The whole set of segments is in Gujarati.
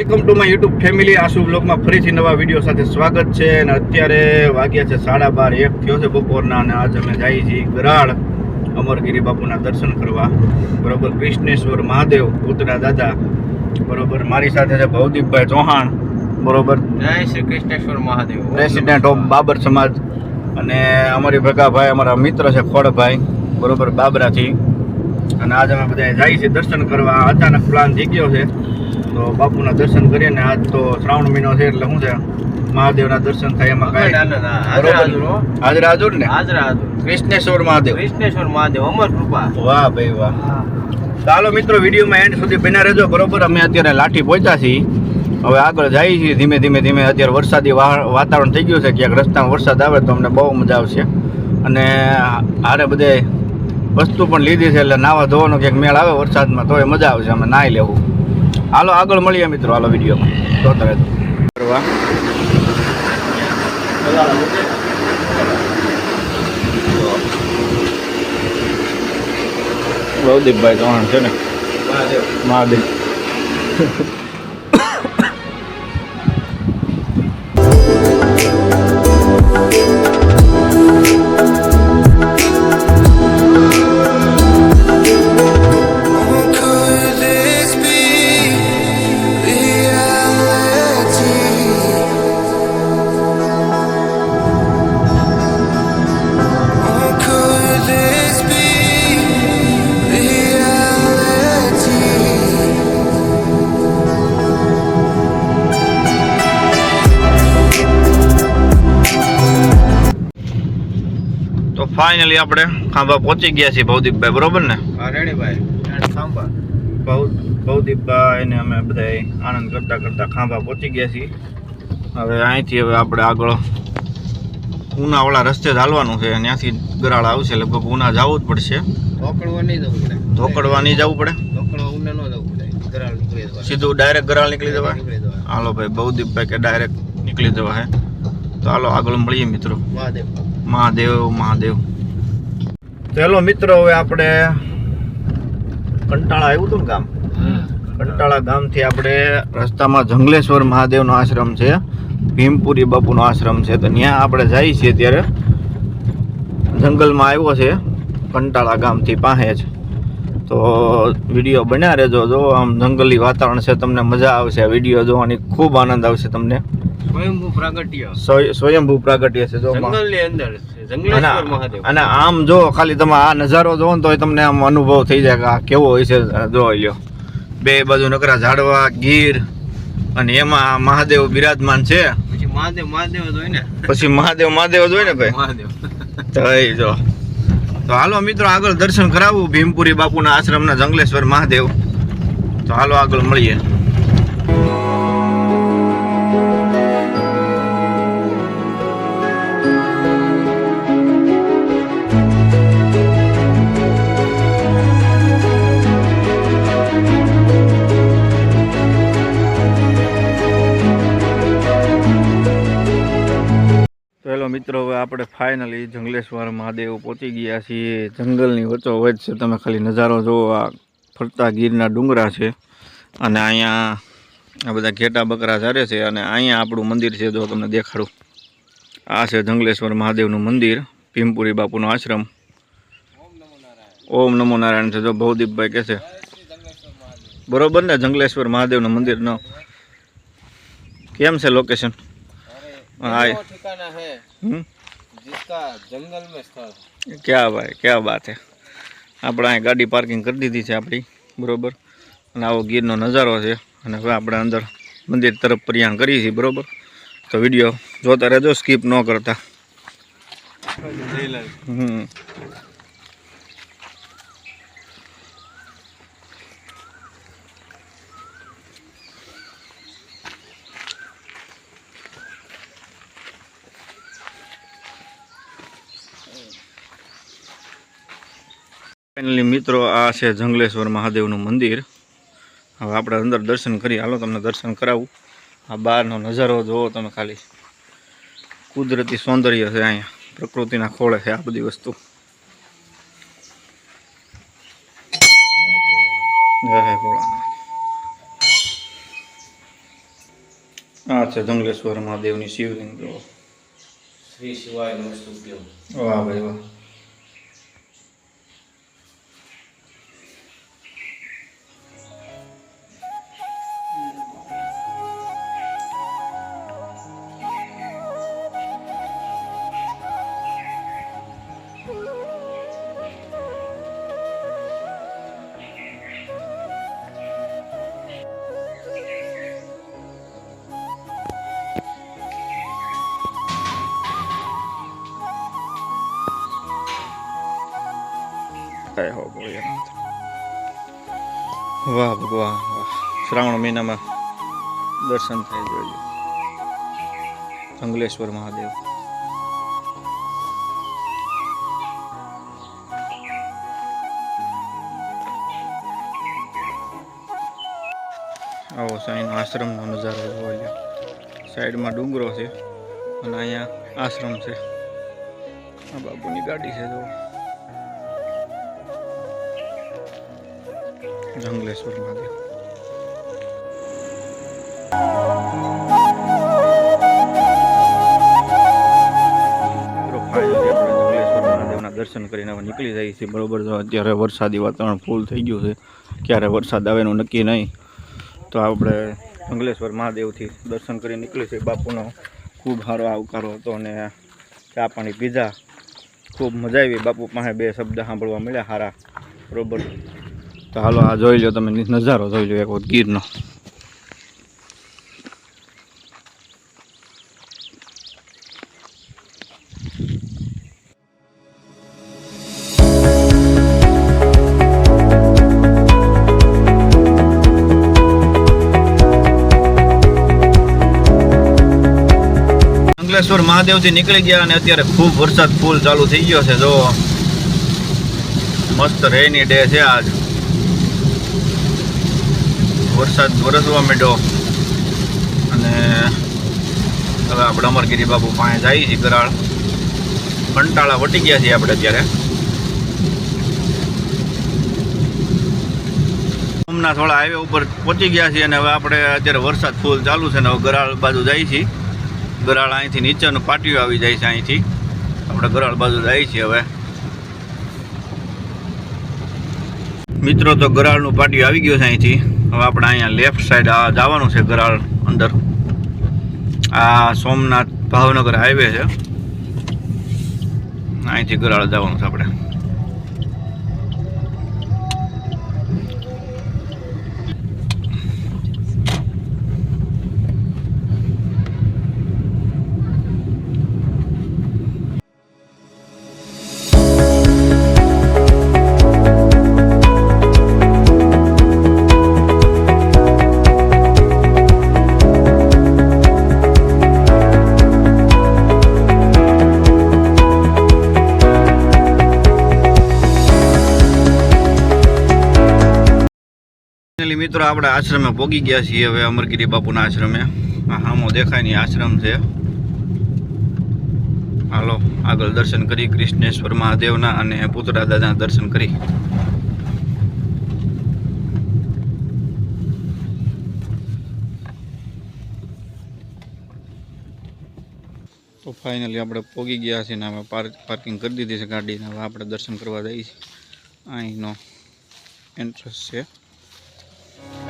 Welcome to my YouTube family. Ashu બ્લોગમાં ફરીથી નવા વીડિયો સાથે સ્વાગત છે અને અત્યારે વાગ્યા છે સાડા બાર એક થયો છે બપોરના અને આજ અમે જઈએ છીએ ગરાળ અમરગીરી બાપુના દર્શન કરવા. બરોબર કૃષ્ણેશ્વર મહાદેવ પુતળા દાદા. બરોબર મારી સાથે છે ભવદીપભાઈ ચૌહાણ. બરોબર. જય શ્રી કૃષ્ણેશ્વર મહાદેવ. પ્રેસિડેન્ટ ઓફ બાબર સમાજ. અને અમારી ભગાભાઈ અમારા મિત્ર છે ખોડભાઈ. બરોબર બાબરાથી અને આજે અમે બધા જાય છીએ દર્શન કરવા. અચાનક પ્લાન થઈ ગયો છે. તો બાપુના દર્શન કરીએ ને આજ તો શ્રાવણ મહિનો છે એટલે શું છે? મહાદેવના દર્શન થાય એમાં કાંઈ. હાજર હાજર ને? હાજરા હાજર. કૃષ્ણેશ્વર મહાદેવ. કૃષ્ણેશ્વર મહાદેવ અમર કૃપા. વાહ ભાઈ વાહ. ચાલો મિત્રો વિડીયોમાં એન્ડ સુધી બન્યા રહેજો બરોબર? અમે અત્યારે લાઠી પહોંચ્યા છીએ. હવે આગળ જઈએ છીએ ધીમે ધીમે ધીમે. અત્યારે વરસાદી વાતાવરણ થઈ ગયું છે ક્યાંક રસ્તામાં વરસાદ આવે તો અમને બહુ મજા આવશે. અને હારે બધે વસ્તુ પણ લીધી છે એટલે નાવા ધોવાનો ક્યાંક મેળ આવે વરસાદમાં તો એ મજા આવશે અમે નાહી લેવું. હાલો, આગળ મળીએ મિત્રો, હાલો, વિડીયોમાં. જોતા રહેજો. કરવા ભવદીપભાઈ ચૌહાણ છે ને? મહાદેવ. Could ફાઇનલી આપણે ખાંભા પહોંચી ગયા છીએ ભવદીપભાઈ બરોબર ને? હા રેડીભાઈ. સાંભા ભવ ભવદીપભાઈ ને અમે બધા આનંદ કરતા કરતા ખાંભા પહોંચી ગયા છીએ. હવે અહીંથી હવે આપણે આગળ ઉનાવાળા રસ્તે જ હાલવાનું છે. ત્યાંથી ગરાળ આવશે લગભગ ઉના જવું જ પડશે. ધોકડવા નહીં જવું પડે. ધોકડવા નહીં જવું પડે? ધોકડવા ઉને ન જવું પડે. ગરાળ નીકળી જવાય. સીધું ડાયરેક્ટ ગરાળ નીકળી જવાય? હાલો ભાઈ ભવદીપભાઈ કે ડાયરેક્ટ નીકળી જવા હે. તો હાલો આગળ મળીએ મિત્રો. મહાદેવ. મહાદેવ મહાદેવ. ચલો મિત્રો હવે આપણે કંટાળા આવ્યું હતું ને ગામ? કંટાળા ગામથી આપણે રસ્તામાં જંગલેશ્વર મહાદેવનો આશ્રમ છે ભીમપુરી બાપુનો આશ્રમ છે. તો ત્યાં આપણે જઈએ છીએ ત્યારે. જંગલમાં આવ્યો છે કંટાળા ગામથી પાસે જ. તો વીડિયો બન્યા રહેજો જો આમ જંગલી વાતાવરણ છે તમને મજા આવશે. વીડિયો જોવાની ખૂબ આનંદ આવશે તમને. સ્વયંભૂ પ્રાગટ્ય. સ્વયંભૂ પ્રાગટ્ય છે જો જંગલની અંદર જંગલેશ્વર મહાદેવ. અને આમ જો ખાલી તમે આ નજારો જોવો ને તો તમને આમ અનુભવ થઈ જાય કે આ કેવો હોય છે જો લ્યો. બે બાજુ નકરા ઝાડવા ગીર અને એમાં મહાદેવ બિરાજમાન છે. પછી મહાદેવ મહાદેવ જ હોય ને. પછી મહાદેવ મહાદેવ જ હોય ને ભાઈ? મહાદેવ. તો જો. તો હાલો મિત્રો આગળ દર્શન કરાવું ભીમપુરી બાપુના આશ્રમના જંગલેશ્વર મહાદેવ. તો હાલો આગળ મળીએ. હેલો મિત્રો, હવે આપણે ફાઇનલી જંગલેશ્વર મહાદેવ પહોંચી ગયા છીએ. જંગલની વચ્ચો વચ્ચ છે, તમે ખાલી નજારો જોવો, આ ફરતા ગીરના ડુંગરા છે. અને અહીંયા આ બધા ઘેટા બકરા ચારે છે અને અહીંયા આપણું મંદિર છે, જો તમને દેખાડું. આ છે જંગલેશ્વર મહાદેવનું મંદિર, ભીમપુરી બાપુનો આશ્રમ. ઓમ નમો નારાયણ છે, જો ભવદીપભાઈ કહે છે. બરોબર ને, જંગલેશ્વર મહાદેવનું મંદિરનો? કેમ છે લોકેશન वो ठिकाना है હમ जिसका जंगल में स्थल ક્યાં ભાઈ ક્યાં બાત હે આપણે અહીં ગાડી પાર્કિંગ કરી દીધી છે આપણી બરોબર અને આવો ગીરનો નજારો છે અને હવે આપણે અંદર મંદિર તરફ પ્રયાણ કરીએ છીએ બરોબર તો વિડીયો જોતા રહેજો સ્કીપ ન કરતા હમ ફાઇનલી મિત્રો આ છે જંગલેશ્વર મહાદેવનું મંદિર. હવે આપણે અંદર દર્શન કરી હાલો તમને દર્શન કરાવું. આ બહારનો નજારો જોવો તમે ખાલી. કુદરતી સૌંદર્ય છે અહીંયા પ્રકૃતિના ખોળે છે આ બધી વસ્તુ. આ છે જંગલેશ્વર મહાદેવની શિવલિંગ શ્રી શિવાય વાહ ભાઈ વાહ. વાહ ભગવાન શ્રાવણ મહિનામાં દર્શન થાય જોઈએ અંગલેશ્વર મહાદેવ. આવો સાઈનો આશ્રમનો નજારો જોવા સાઈડમાં ડુંગરો છે અને અહીંયા આશ્રમ છે. આ બાબુની ગાડી છે જો જંગલેશ્વર મહાદેવ દર્શન કરીને હવે નીકળી જાય છે બરોબર અત્યારે વરસાદી વાતાવરણ ફૂલ થઈ ગયું છે. ક્યારે વરસાદ આવે એનું નક્કી નહીં. તો આપણે જંગલેશ્વર મહાદેવથી દર્શન કરી નીકળી છે બાપુનો ખૂબ સારો આવકારો હતો અને ચા પાણી પીધા. ખૂબ મજા આવી. બાપુ પાસે બે શબ્દ સાંભળવા મળ્યા. સારા બરોબર. તો હાલો, આ જોઈ લો તમે, નજારો જોઈ લો એક વખત ગીરનો. અંકલેશ્વર મહાદેવથી નીકળી ગયા અને અત્યારે ખૂબ વરસાદ ફૂલ ચાલુ થઈ ગયો છે, જો મસ્ત રેની ડે છે આજ. વરસાદ વરસવા માંડ્યો. અને હવે આપણે અમરગીરી બાબુ પાસે જઈએ છીએ ગરાળ. કંટાળા વટી ગયા છીએ આપણે અત્યારે. હમણાં થોડા હાઈવે ઉપર પહોંચી ગયા છીએ અને હવે આપણે અત્યારે વરસાદ ફૂલ ચાલુ છે ને હવે ગરાળ બાજુ જઈએ છીએ. ગરાળ અહીંથી નીચેનું પાટિયું આવી જાય છે અહીંથી. આપણે ગરાળ બાજુ જઈએ છીએ હવે. મિત્રો, તો ગરાળનું પાટિયું આવી ગયું છે અહીંથી. હવે આપણે અહીંયા લેફ્ટ સાઈડ આ જવાનું છે ગરાળ અંદર. આ સોમનાથ ભાવનગર હાઈવે છે. અહીંથી ગરાળ જવાનું છે આપણે. ફાઇનલી મિત્રો, આપણે આશ્રમે પોગી ગયા છીએ હવે અમરગીરી બાપુના આશ્રમે. આ હામો દેખાયની આશ્રમ છે. હાલો, આગળ દર્શન કરી કૃષ્ણેશ્વર મહાદેવના અને પુતળા દાદાના દર્શન કરી. તો ફાઇનલી આપણે પોગી ગયા છીએ ને પાર્ક પાર્કિંગ કરી દીધી છે ગાડીને. હવે આપણે દર્શન કરવા જઈએ છીએ. અહીંનો એન્ટ્રન્સ છે. Thank you.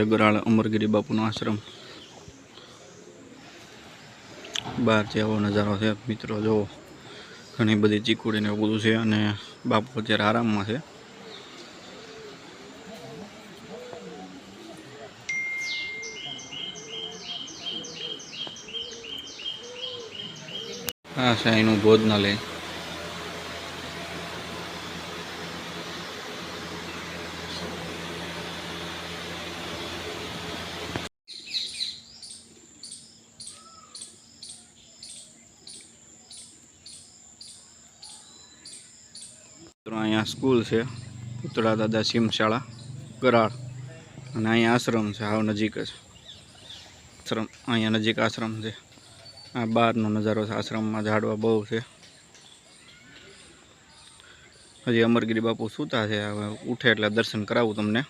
જગરાળ અમરગીરી બાપુનો આશ્રમ. બહારથી આવો નજારો છે, મિત્રો, જુઓ. ઘણી બધી ચીકુડીને એવું બધું છે અને બાપુ અત્યારે આરામમાં છે. હા છે ભોજનાલય. અહીંયા સ્કૂલ છે, પુતળા દાદા સિમ શાળા ગરાળ અને અહીંયા આશ્રમ છે, હાવ નજીક જ. આશ્રમ, અહીંયા નજીક આશ્રમ છે. આ બહારનો નજારો છે, આશ્રમમાં ઝાડવા બહુ છે. હજી અમરગીરી બાપુ સૂતા છે, હવે ઉઠે એટલે દર્શન કરાવું તમને.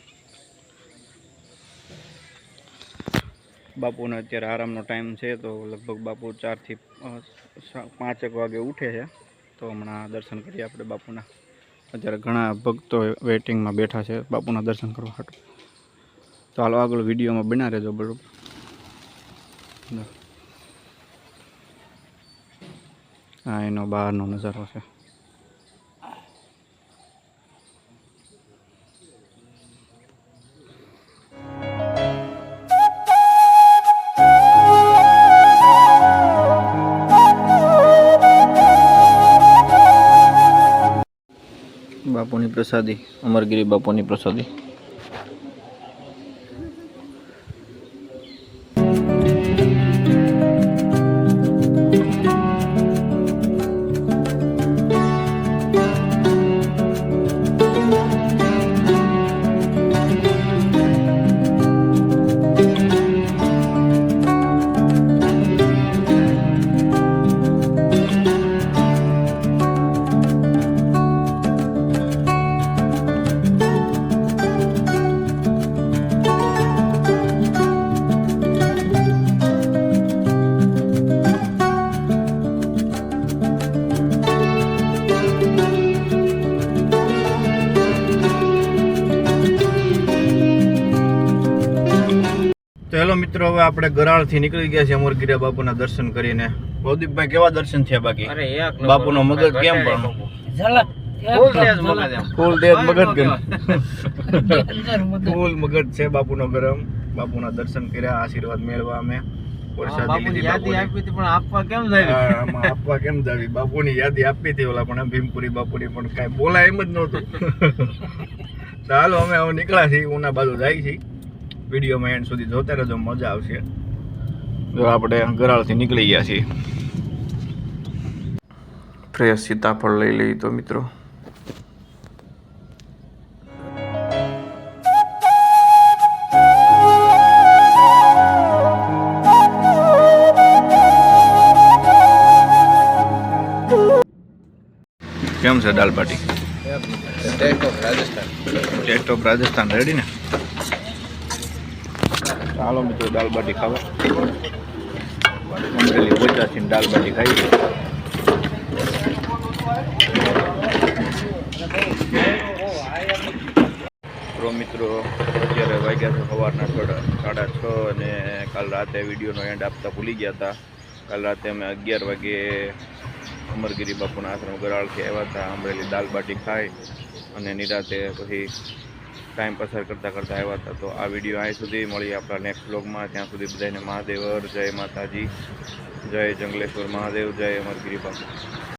બાપુને અત્યારે આરામનો ટાઈમ છે, તો લગભગ બાપુ ચારથી પાંચેક વાગે ઉઠે છે. તો હમણાં દર્શન કરીએ આપણે બાપુના. અત્યારે ઘણા ભક્તો વેઇટિંગમાં બેઠા છે બાપુના દર્શન કરવા હાટું. તો હાલો આગળ વિડીયોમાં બના રહેજો બરોબર. હા, એનો બહારનો નજારો છે. બાપુની પ્રસાદી અમરગીરી બાપુની પ્રસાદી હેલો મિત્રો હવે આપણે ગરાળથી નીકળી ગયા છે અમરગીરા બાપુના દર્શન કરીને. પ્રદીપભાઈ કેવા દર્શન થયા બાકી? અરે એક બાપુનો મગજ કેમ પણ? ફૂલ મગજ. ફૂલ મગજ છે બાપુનો ગરમ. બાપુના દર્શન કર્યા આશીર્વાદ મેળવા અમે. આ પ્રસાદી યાદી આપી હતી પણ આપવા કેમ જાય આપવા કેમ જાવી? બાપુની યાદી આપી હતી ઓલા પણ ભીમપુરી બાપુની પણ કાંઈ બોલાય એમ જ નહોતું. ચાલો અમે હવે નીકળ્યા છીએ ઉના બાજુ જાય છીએ. વિડીયોમાં એન્ડ સુધી જોતા રહેજો મજા આવશે. જો આપણે ગરાળથી નીકળી ગયા છીએ. ફ્રેશ સીતાફળ લઈ લઈ તો મિત્રો. કેમ છે dal baati? Taste of Rajasthan taste of Rajasthan ready ને? ચાલો મિત્રો, દાલ બાટી ખાવા. અમરેલી પચાસી દાલ બાટી ખાઈ. તો મિત્રો, અત્યારે વાગ્યા છે સવારના સાડા છ અને કાલ રાતે વિડીયોનો એન્ડ આપતા ભૂલી ગયા હતા. કાલ રાતે અમે અગિયાર વાગે અમરગીરી બાપુના આશ્રમ ગરાળથી આવ્યા હતા, અમરેલી દાલ બાટી ખાઈ અને નિરાતે પછી ટાઈમ પસાર કરતાં કરતાં આવ્યા હતા. તો આ વીડિયો અહીં સુધી મળી. આપણા નેક્સ્ટ બ્લોગમાં ત્યાં સુધી બધાને મહાદેવર. જય માતાજી. જય જંગલેશ્વર મહાદેવ. જય અમરગીરી બાપુ